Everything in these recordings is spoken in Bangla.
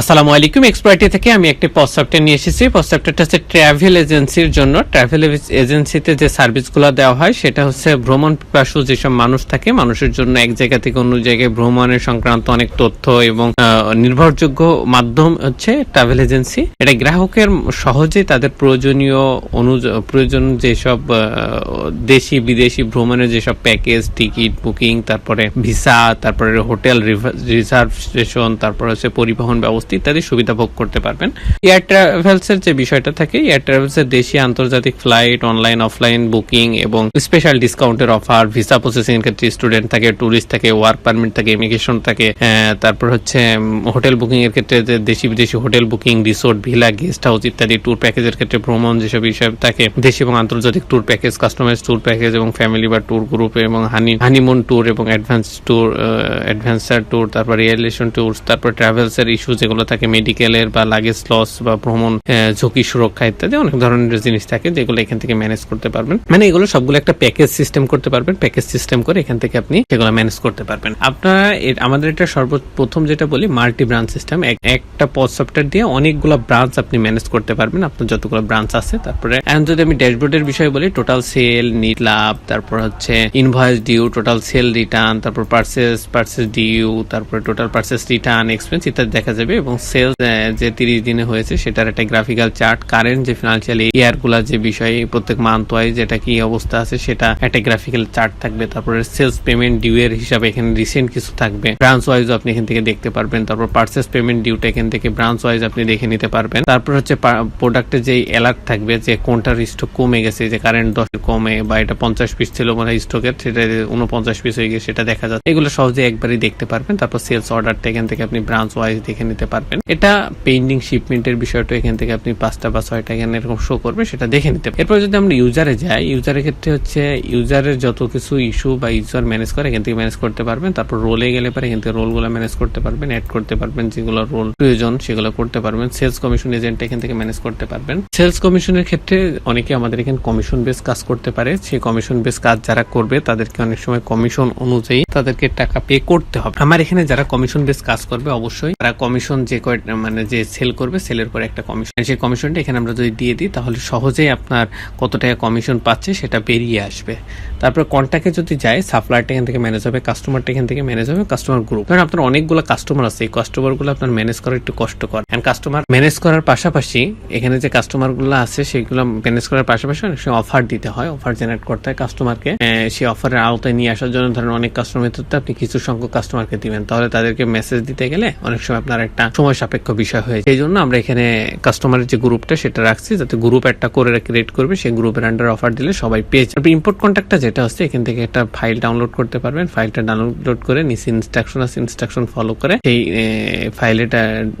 আসসালামু আলাইকুম এক্সপার্টি থেকে আমি একটি সফটওয়্যার নিয়ে এসেছি। সফটওয়্যারটা হচ্ছে ট্রাভেল এজেন্সির জন্য। ট্রাভেল এজেন্সিতে যে সার্ভিসগুলো দেওয়া হয়, সেটা হচ্ছে ভ্রমণ পিপাসু যেসব মানুষ থাকে, মানুষের জন্য এক জায়গা থেকে অন্য জায়গায় ভ্রমণের সংক্রান্ত অনেক তথ্য এবং নির্ভরযোগ্য মাধ্যম হচ্ছে ট্রাভেল এজেন্সি এটা গ্রাহকের সহজে তাদের প্রয়োজনীয় অনু, প্রয়োজন যেসব দেশি, বিদেশি ভ্রমণের যেসব প্যাকেজ টিকিট বুকিং তারপরে ভিসা তারপরে হোটেল রিজার্ভেশন তারপরে হচ্ছে পরিবহন ব্যবস্থা ইত্যাদি সুবিধা ভোগ করতে পারবেন। এয়ার ট্রাভেলস এর যে বিষয়টা থাকে এয়ার ট্রাভেলস এর দেশি আন্তর্জাতিক ফ্লাইট অনলাইন অফলাইন বুকিং এবং স্পেশাল ডিসকাউন্টের অফার ভিসা প্রসেসিং এর ক্ষেত্রে স্টুডেন্ট থাকে ট্যুরিস্ট থাকে ওয়ার্ক পারমিট থাকে ইমিগ্রেশন থাকে তারপর হচ্ছে হোটেল বুকিং এর ক্ষেত্রে দেশি বিদেশি hotel booking resort villa guest house ইত্যাদি ট্যুর প্যাকেজের ক্ষেত্রে ভ্রমণ যেসব বিষয় থাকে, দেশি এবং আন্তর্জাতিক tour package customise tour package এবং ফ্যামিলি বা ট্যুর গ্রুপ এবং হানি হানিমুন ট্যুর এবং অ্যাডভান্স ট্যুর অ্যাডভেঞ্চার ট্যুর তারপর রিয়েলেশন ট্যুর তারপর ট্রাভেলস এর ইস্যু যেগুলো থাকে মেডিকেলের বা লাগেজ লস বা ভ্রমণ ঝুঁকি সুরক্ষা ইত্যাদি, অনেক ধরনের জিনিস থাকে যেগুলো এখান থেকে ম্যানেজ করতে পারবেন। মানে এগুলো সবগুলো একটা প্যাকেজ সিস্টেম করতে পারবেন। প্যাকেজ সিস্টেম করে এখান থেকে আপনি সেগুলো ম্যানেজ করতে পারবেন। আপনারা আমাদের এটা সর্বপ্রথম যেটা বলি মাল্টি ব্রাঞ্চ সিস্টেম একটা পজ সফটওয়্যার দিয়ে অনেকগুলো ব্রাঞ্চ আপনি ম্যানেজ করতে পারবেন। আপনার যতগুলো ব্রাঞ্চ আছে, তারপরে এখন যদি আমি ড্যাশবোর্ডের বিষয়ে বলি টোটাল সেল নিট লাভ তারপর হচ্ছে invoice due total sale return তারপর পার্সেস পার্সেস ডিউ তারপরে টোটাল পার্সেস রিটার্ন এক্সপেন্স ইত্যাদি দেখা যাবে। এবং সেলস যে তিরিশ দিনে হয়েছে, সেটার একটা গ্রাফিক্যাল চার্ট কারেন্ট যে ফিনান্সিয়াল ইয়ারগুলা যে বিষয় প্রত্যেক মান্থ ওয়াইজ যেটা কি অবস্থা আছে, সেটা একটা গ্রাফিক্যাল চার্ট থাকবে। তারপরে সেলস পেমেন্ট ডিউ এর হিসাবে এখানে রিসেন্ট কিছু থাকবে। ব্রাঞ্চ ওয়াইজ আপনি এখান থেকে দেখতে পারবেন। তারপর পার্সেস পেমেন্ট ডিউটা এখান থেকে ব্রাঞ্চ ওয়াইজ আপনি দেখে নিতে পারবেন। তারপর হচ্ছে প্রোডাক্টের যে অ্যালার্ট থাকবে, যে কোনটার স্টক কমে গেছে, যে কারেন্ট দশ কমে বা এটা পঞ্চাশ পিস ছিল মনে স্টকের সেটা উনপঞ্চাশ পিস হয়ে গেছে সেটা দেখা যাচ্ছে। এগুলো সহজে একবারই দেখতে পারবেন। তারপর সেলস অর্ডারটা এখান থেকে আপনি ব্রাঞ্চ ওয়াইজ দেখে নিতে পারবেন। এটা পেন্ডিং শিপমেন্টের বিষয়টা এখান থেকে আপনি পাঁচটা বা ছয়টা এখানে এরকম শো করবে, সেটা দেখে নিতে পারবেন এরপর যদি আমরা ইউজারে যাই ইউজারের ক্ষেত্রে হচ্ছে ইউজারের যত কিছু ইস্যু বা ইউজার ম্যানেজ করে, এখান থেকে ম্যানেজ করতে পারবেন। তারপর রোলে গেলে পরে এখান থেকে রোলগুলো ম্যানেজ করতে পারবেন অ্যাড করতে পারবেন, যেগুলো রোল প্রয়োজন সেগুলো করতে পারবেন। সেলস কমিশন এজেন্ট এখান থেকে ম্যানেজ করতে পারবেন। সেলস কমিশনের ক্ষেত্রে অনেকে আমাদের এখানে কমিশন বেস কাজ করতে পারে। সেই কমিশন বেস কাজ যারা করবে, তাদেরকে অনেক সময় কমিশন অনুযায়ী তাদেরকে টাকা পে করতে হবে। আমার এখানে যারা কমিশন বেস কাজ করবে, অবশ্যই তারা কমিশন যে কয় মানে যে সেল করবে সেলের পরে একটা কমিশন সেই কমিশনটা এখানে আমরা যদি দিয়ে দিই, তাহলে সহজেই আপনার কত টাকা কমিশন পাচ্ছে সেটা বেরিয়ে আসবে। তারপর কন্ট্যাক্টে যদি যায় সাপ্লায়ারটা এখান থেকে ম্যানেজ হবে কাস্টমারটা এখান থেকে ম্যানেজ হবে কাস্টমার গ্রুপ কারণ আপনার অনেকগুলো কাস্টমার আছে, এই কাস্টমারগুলো আপনার ম্যানেজ করা একটু কষ্টকর। এন্ড কাস্টমার ম্যানেজ করার পাশাপাশি এখানে যে কাস্টমারগুলো আছে, সেগুলো ম্যানেজ করার পাশাপাশি অনেক সময় অফার দিতে হয়। অফার জেনারেট করতে হয় কাস্টমারকে সেই অফারের আওতায় নিয়ে আসার জন্য ধরেন অনেক কাস্টমার আপনি কিছু সংখ্যক কাস্টমারকে দিবেন। তাহলে তাদেরকে মেসেজ দিতে গেলে অনেক সময় আপনার একটা সময় সাপেক্ষ বিষয় হয়ে যায় এই জন্য আমরা এখানে কাস্টমারের যে গ্রুপটা সেটা রাখছি, যাতে গ্রুপ একটা করে ক্রিয়েট করবে, সেই গ্রুপের আন্ডার অফার দিলে সবাই পেয়ে যাবে। ইম্পোর্ট কন্ট্যাক্টটা যেটা হচ্ছে, এখান থেকে একটা ফাইল ডাউনলোড করতে পারবেন। ফাইলটা ডাউনলোড করে নিচে ইনস্ট্রাকশন আছে ইনস্ট্রাকশন ফলো করে সেই ফাইলে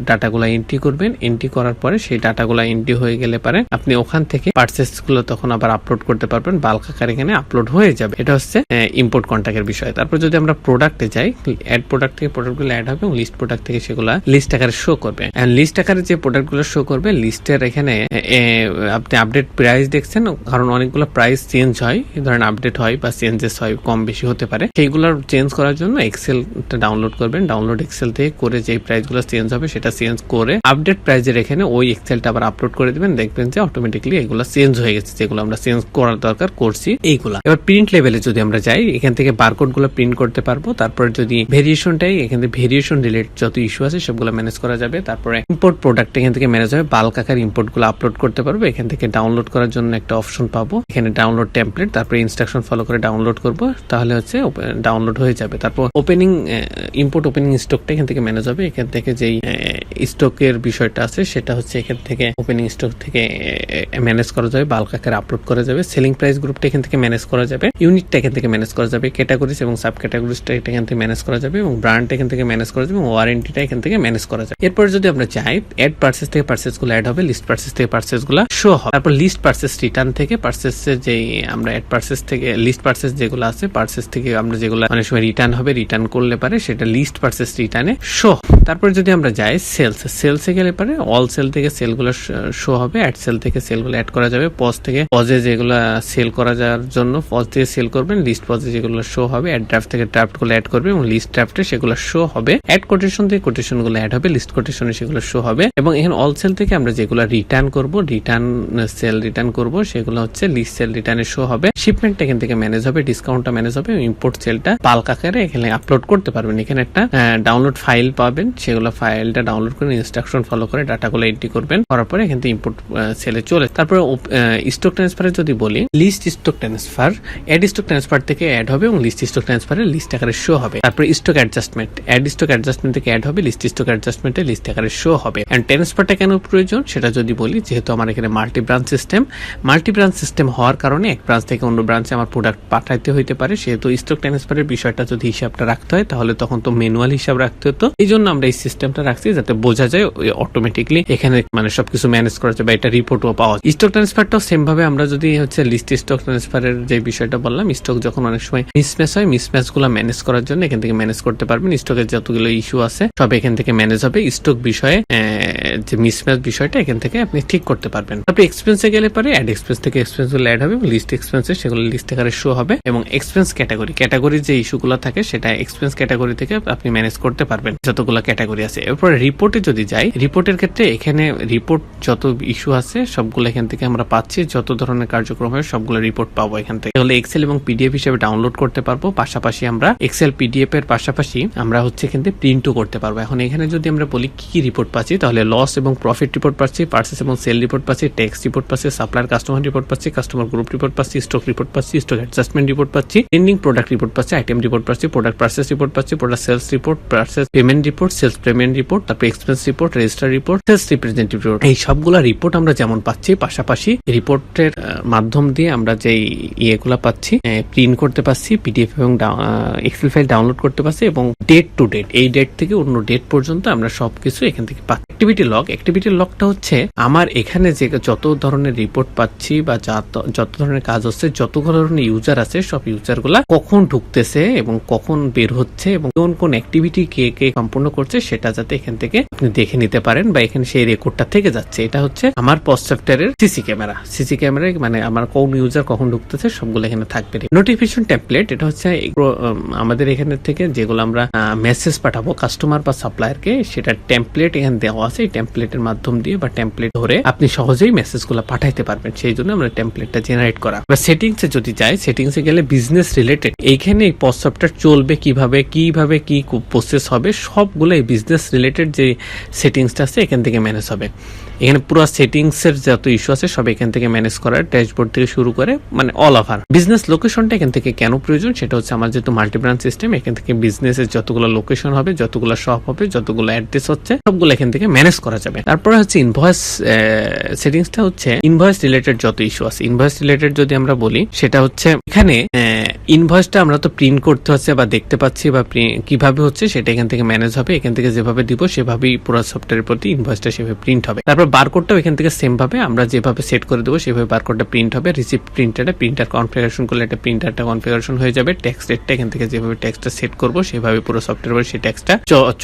ডাটাগুলো এন্ট্রি করবেন। এন্ট্রি করার পরে সেই ডাটাগুলো এন্ট্রি হয়ে গেলে পারে আপনি ওখান থেকে পার্সেসগুলো তখন আবার আপলোড করতে পারবেন। বাল্ক আকার এখানে আপলোড হয়ে যাবে। এটা হচ্ছে ইম্পোর্ট কন্ট্যাক্টের বিষয়। তারপর যদি আমরা প্রোডাক্টে যাই অ্যাড প্রোডাক্ট থেকে প্রোডাক্টগুলো অ্যাড হবে এবং লিস্ট প্রোডাক্ট থেকে সেগুলো লিস্ট আকারে শো করবে। লিস্ট আকারে যে প্রোডাক্টগুলো শো করবে লিস্টের এখানে আপনি আপডেট প্রাইস দেখছেন, কারণ অনেকগুলো প্রাইস চেঞ্জ হয়। ধরেন আপডেট হয় বা চেঞ্জেস হয়, কম বেশি হতে পারে। সেইগুলোর চেঞ্জ করার জন্য এক্সেলটা ডাউনলোড করবেন। ডাউনলোড এক্সেল থেকে করে যে প্রাইসগুলো চেঞ্জ হবে, সেটা চেঞ্জ করে আপডেট প্রাইজের এখানে ওই এক্সেলটা আবার আপলোড করে দিবেন। দেখবেন যে অটোমেটিকলি এগুলো চেঞ্জ হয়ে গেছে। যেগুলো আমরা চেঞ্জ করার দরকার করছি, এইগুলা। এবার প্রিন্ট লেভেলে যদি আমরা যাই, এখান থেকে বারকোডগুলো প্রিন্ট করতে পারব। তারপরে যদি ভেরিয়েশনটাই এখান থেকে ভেরিয়েশন রিলেটেড যত ইস্যু আছে, সবগুলো ম্যানেজ করা যাবে তারপরে ইম্পোর্ট প্রোডাক্ট এখান থেকে ম্যানেজ হবে বাল্ক আকার ইম্পোর্টগুলো আপলোড করতে পারব এখান থেকে ডাউনলোড করার জন্য একটা অপশন পাবো এখানে ডাউনলোড টেমপ্লেট তারপরে ইনস্ট্রাকশন ফলো করে ডাউনলোড করব তাহলে হচ্ছে ডাউনলোড হয়ে যাবে তারপর ওপেনিং ইম্পোর্ট ওপেনিং স্টকটা এখান থেকে ম্যানেজ হবে এখান থেকে যেই স্টকের বিষয়টা আছে সেটা হচ্ছে এখান থেকে ওপেনিং স্টক থেকে ম্যানেজ করা যাবে বাল্ক আকারে আপলোড করা যাবে সেলিং প্রাইস গ্রুপটা এখান থেকে ম্যানেজ করা যাবে ইউনিটটা এখান থেকে ম্যানেজ করা যাবে ক্যাটাগরিজ এবং সাব ক্যাটাগরিজটা এখান থেকে ম্যানেজ করা যাবে এবং ব্র্যান্ড এখান থেকে ম্যানেজ করা যাবে এবং ওয়ারেন্টিটা এখান থেকে ম্যানেজ করা যাবে এরপর যদি আমরা চাই অ্যাড পার্সেস থেকে পার্সেসগুলো অ্যাড হবে লিস্ট পার্সেস থেকে পার্সেসগুলো শো হবে। তারপর লিস্ট পার্সেস রিটার্ন থেকে পার্সেস যে আমরা অ্যাড পার্সেস থেকে লিস্ট পার্সেস যেগুলো আছে পার্সেস থেকে আমরা যেগুলো অনেক সময় রিটার্ন হবে রিটার্ন করলে পারে সেটা লিস্ট পার্সেস রিটার্নে শো তারপর যদি আমরা যাই সেল সেলস সেলসে গেলে পরে অল সেল থেকে সেলগুলো শো হবে অ্যাড সেল থেকে সেলগুলো অ্যাড করা যাবে। পজ থেকে পজে যেগুলো সেল করা যাওয়ার জন্য পজ থেকে সেল করবেন লিস্ট পজে যেগুলো শো হবে অ্যাড ড্রাফট থেকে ড্রাফটগুলো অ্যাড করবে এবং লিস্ট ড্রাফটে সেগুলো শো হবে। অ্যাড কোটেশন থেকে কোটেশনগুলো অ্যাড হবে। লিস্ট কোটেশনে সেগুলো শো হবে এবং এখানে অল সেল থেকে আমরা যেগুলো রিটার্ন করব রিটার্ন সেল রিটার্ন করব, সেগুলো হচ্ছে লিস্ট সেল রিটার্নে শো হবে। শিপমেন্ট এখান থেকে ম্যানেজ হবে ডিসকাউন্টটা ম্যানেজ হবে ইম্পোর্ট সেলটা পাল্ক আকারে এখানে আপলোড করতে পারবেন। এখানে একটা ডাউনলোড ফাইল পাবেন। সেগুলো ফাইলটা ডাউনলোড করে ইনস্ট্রাকশন ফলো করে ডাটাগুলো এন্ট্রি করবেন। করার পরে এখান থেকে ইম্পোর্ট সেলে চলে। তারপরে স্টক ট্রান্সফারে যদি বলি list stock transfer add stock transfer থেকে অ্যাড হবে এবং লিস্ট স্টক ট্রান্সফারে লিস্ট আকারে শো হবে। তারপরে stock adjustment add stock adjustment থেকে অ্যাড হবে লিস্ট স্টক অ্যাডজাস্টমেন্টে লিস্ট আকারে শো হবে। এন্ড ট্রান্সফারটা কেন প্রয়োজন? সেটা যদি বলি, যেহেতু আমার এখানে multi branch system multi branch system হওয়ার কারণে এক ব্রাঞ্চ থেকে অন্য ব্রাঞ্চে আমার প্রোডাক্ট পাঠাইতে হইতে পারে। সেহেতু স্টক ট্রান্সফারের বিষয়টা যদি হিসাবটা রাখতে হয়, তাহলে তখন তো ম্যানুয়াল হিসাব রাখতে হতো। এই জন্য আমরা এই সিস্টেমটা রাখছি যাতে বোঝা যায় অটোমেটিকলি এখানে মানে সবকিছু ম্যানেজ করা যাবে, এটা রিপোর্টও পাওয়া যায়। স্টক ট্রান্সফারটাও সেম ভাবে আমরা যদি হচ্ছে লিস্ট স্টক ট্রান্সফারের যে বিষয়টা বললাম স্টক যখন অনেক সময় মিসম্যাচ হয় মিসম্যাচগুলো ম্যানেজ করার জন্য এখান থেকে ম্যানেজ করতে পারবেন। স্টকের যতগুলো ইস্যু আছে, সব এখান থেকে ম্যানেজ হবে স্টক বিষয়ে যে মিসম্যাচ বিষয়টা এখান থেকে আপনি ঠিক করতে পারবেন। তারপরে এক্সপেন্সে গেলে পরে অ্যাড এক্সপেন্স থেকে এক্সপেন্সগুলো অ্যাড হবে এবং লিস্ট এক্সপেন্সে সেগুলো লিস্ট আকারে শো হবে এবং এক্সপেন্স ক্যাটাগরি ক্যাটাগরি যে ইস্যুগুলো থাকে সেটা এক্সপেন্স ক্যাটাগরি থেকে আপনি ম্যানেজ করতে পারবেন। যতগুলো ক্যাটাগরি আছে। এরপর রিপোর্টে যদি যাই রিপোর্টের ক্ষেত্রে এখানে রিপোর্ট যত ইস্যু আছে সবগুলো এখান থেকে আমরা পাচ্ছি, যত ধরনের কার্যক্রম হয় সবগুলো রিপোর্ট পাবো এখান থেকে। তাহলে এক্সেল এবং পিডিএফ হিসেবে ডাউনলোড করতে পারব, পাশাপাশি আমরা এক্সেল পিডিএফ এর পাশাপাশি আমরা হচ্ছে এখান থেকে প্রিন্টও করতে পারব। এখন এখানে যদি আমরা বলি কি কি রিপোর্ট পাচ্ছি তাহলে লস এবং প্রফিট রিপোর্ট পাচ্ছি পার্সেস এবং সেল রিপোর্ট পাচ্ছি ট্যাক্স রিপোর্ট পাচ্ছি সাপ্লায়ার কাস্টমার রিপোর্ট পাচ্ছি কাস্টমার গ্রুপ রিপোর্ট পাচ্ছি স্টক রিপোর্ট পাচ্ছি স্টক অ্যাডজাস্টমেন্ট রিপোর্ট পাচ্ছি পেন্ডিং প্রোডাক্ট রিপোর্ট পাচ্ছি আইটেম রিপোর্ট পাচ্ছি প্রোডাক্ট পার্সেস রিপোর্ট পাচ্ছি product sales report purchase payment report sales payment report তারপর expense report register report sales representative report এই সবগুলো রিপোর্ট আমরা যেমন পাচ্ছি পাশাপাশি রিপোর্টের মাধ্যম দিয়ে আমরা যে ইয়েগুলা পাচ্ছি প্রিন্ট করতে পারছি পিডিএফ এবং এক্সেল ফাইল ডাউনলোড করতে পারছি এবং ডেট টু ডেট এই ডেট থেকে অন্য ডেট পর্যন্ত আমরা সবকিছু এখান থেকে পাচ্ছি। অ্যাক্টিভিটি লগ অ্যাক্টিভিটি লগটা হচ্ছে আমার এখানে যে যত ধরনের রিপোর্ট পাচ্ছি বা যত- ধরনের কাজ হচ্ছে, যত ধরনের ইউজার আছে, সব ইউজারগুলা কখন ঢুকতেছে এবং কখন বের হচ্ছে এবং কোন কোন অ্যাক্টিভিটি কে কে সম্পূর্ণ করছে সেটা যাতে এখান থেকে আপনি দেখে নিতে পারেন বা এখানে সেই রেকর্ডটা থেকে যাচ্ছে। এটা হচ্ছে আমার পস্ট সফটওয়্যারের সিসি ক্যামেরা সিসি ক্যামেরায় মানে আমার কোন ইউজার কখন ঢুকতেছে সবগুলো এখানে থাকবে। নোটিফিকেশন টেমপ্লেট এটা হচ্ছে আমাদের এখানে থেকে যেগুলো আমরা মেসেজ পাঠাবো কাস্টমার বা সাপ্লায়ারকে সেটা টেমপ্লেট এখানে দেওয়া আছে, এই টেমপ্লেটের মাধ্যম দিয়ে বা টেমপ্লেট ধরে আপনি সহজেই মেসেজগুলো পাঠাইতে পারবেন। সেই জন্য আমরা টেমপ্লেটটা জেনারেট করা। বা সেটিংস যদি যাই সেটিংস গেলে বিজনেস রিলেটেড এইখানে এই সফটওয়্যার চলবে কীভাবে কীভাবে কি প্রসেস হবে সবগুলো এই বিজনেস রিলেটেড যে সেটিংসটা আছে, এখান থেকে ম্যানেজ হবে। এখানে পুরো সেটিংস এর যত ইস্যু আছে সব এখান থেকে ম্যানেজ করার ড্যাশবোর্ড থেকে শুরু করে মানে অল ওভার বিজনেস লোকেশনটা এখান থেকে কেন প্রয়োজন? সেটা হচ্ছে আমার যেহেতু মাল্টি ব্রাঞ্চ সিস্টেম এখান থেকে বিজনেসের যতগুলো লোকেশন হবে, যতগুলো শপ হবে, যতগুলো অ্যাড্রেস হচ্ছে, সবগুলো এখান থেকে ম্যানেজ করা যাবে। তারপরে হচ্ছে ইনভয়েস সেটিংসটা হচ্ছে ইনভয়েস রিলেটেড যত ইস্যু আছে। ইনভয়েস রিলেটেড যদি আমরা বলি, সেটা হচ্ছে এখানে ইনভয়েসটা আমরা তো প্রিন্ট করতে হচ্ছে বা দেখতে পাচ্ছি বা কীভাবে হচ্ছে সেটা এখান থেকে ম্যানেজ হবে, এখান থেকে যেভাবে দিব, সেভাবেই পুরো সফটওয়্যারের প্রতি ইনভয়েসটা সেভাবে প্রিন্ট হবে। তারপর বারকোডটাও এখান থেকে সেম ভাবে আমরা যেভাবে সেট করে দেবো, সেভাবে বারকোডটা প্রিন্ট হবে। রিসিপ্ট প্রিন্টারটা প্রিন্টার কনফিগারেশন করলে একটা প্রিন্টারটা কনফিগারেশন হয়ে যাবে। ট্যাক্স রেটটা এখান থেকে যেভাবে ট্যাক্সটা সেট করব, সেভাবে পুরো সফটওয়্যার সেই ট্যাক্সটা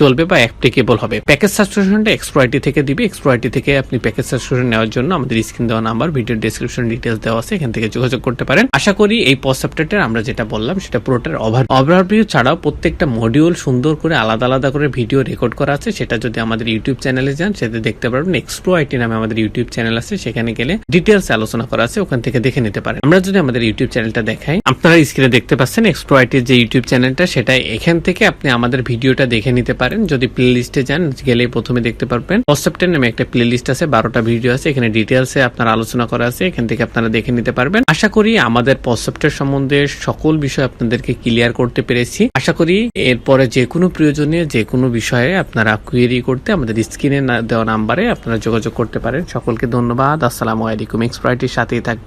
চলবে বা অ্যাপ্লিকেবল হবে। প্যাকেজ সাবস্ক্রিপশনটা এক্সপ্রয়টি থেকে দিবে। এক্সপ্রয়টি থেকে আপনি প্যাকেজ সাবস্ক্রিপশন নেওয়ার জন্য আমাদের স্ক্রিন দেওয়া নাম্বার ভিডিও ডেসক্রিপশন ডিটেলস দেওয়া আছে, এখান থেকে যোগাযোগ করতে পারেন। আশা করি এই সফটওয়্যারটা আমরা যেটা বললাম, সেটা পুরোটার ওভার ওভারভিউ ছাড়াও প্রত্যেকটা মডিউল সুন্দর করে আলাদা আলাদা করে ভিডিও রেকর্ড করা আছে। সেটা যদি আমাদের ইউটিউব চ্যানেলে যান, সেটা দেখতে পারবেন। এক্সপ্রো আইটি নামে আমাদের ইউটিউব চ্যানেল আছে, সেখানে গেলে ডিটেলস আলোচনা করা আছে, ওখান থেকে দেখে নিতে পারেন। আমরা যদি আমাদের ইউটিউব চ্যানেলটা দেখাই, আপনারা স্ক্রিনে দেখতে পাচ্ছেন এক্সপ্রো আইটির যে ইউটিউব চ্যানেলটা, সেটা এখান থেকে আপনি আমাদের ভিডিওটা দেখে নিতে পারেন। যদি প্লে লিস্টে যান গেলে প্রথমে দেখতে পারবেন। কনসেপ্টের নামে একটা প্লে লিস্ট আছে, বারোটা ভিডিও আছে, এখানে ডিটেলসে আপনার আলোচনা করা আছে, এখান থেকে আপনারা দেখে নিতে পারবেন। আশা করি আমাদের পসেপ্টের সম্বন্ধে সকল বিষয় আপনাদেরকে ক্লিয়ার করতে পেরেছি। আশা করি এরপরে যে কোনো প্রয়োজনে যে কোনো বিষয়ে আপনারা কুয়েরি করতে আমাদের স্ক্রিনে দেওয়া নাম্বারে আপনারা যোগাযোগ করতে পারেন। সকলকে ধন্যবাদ। আসসালামু আলাইকুম। এক্সপ্রাইটির সাথেই থাকবেন।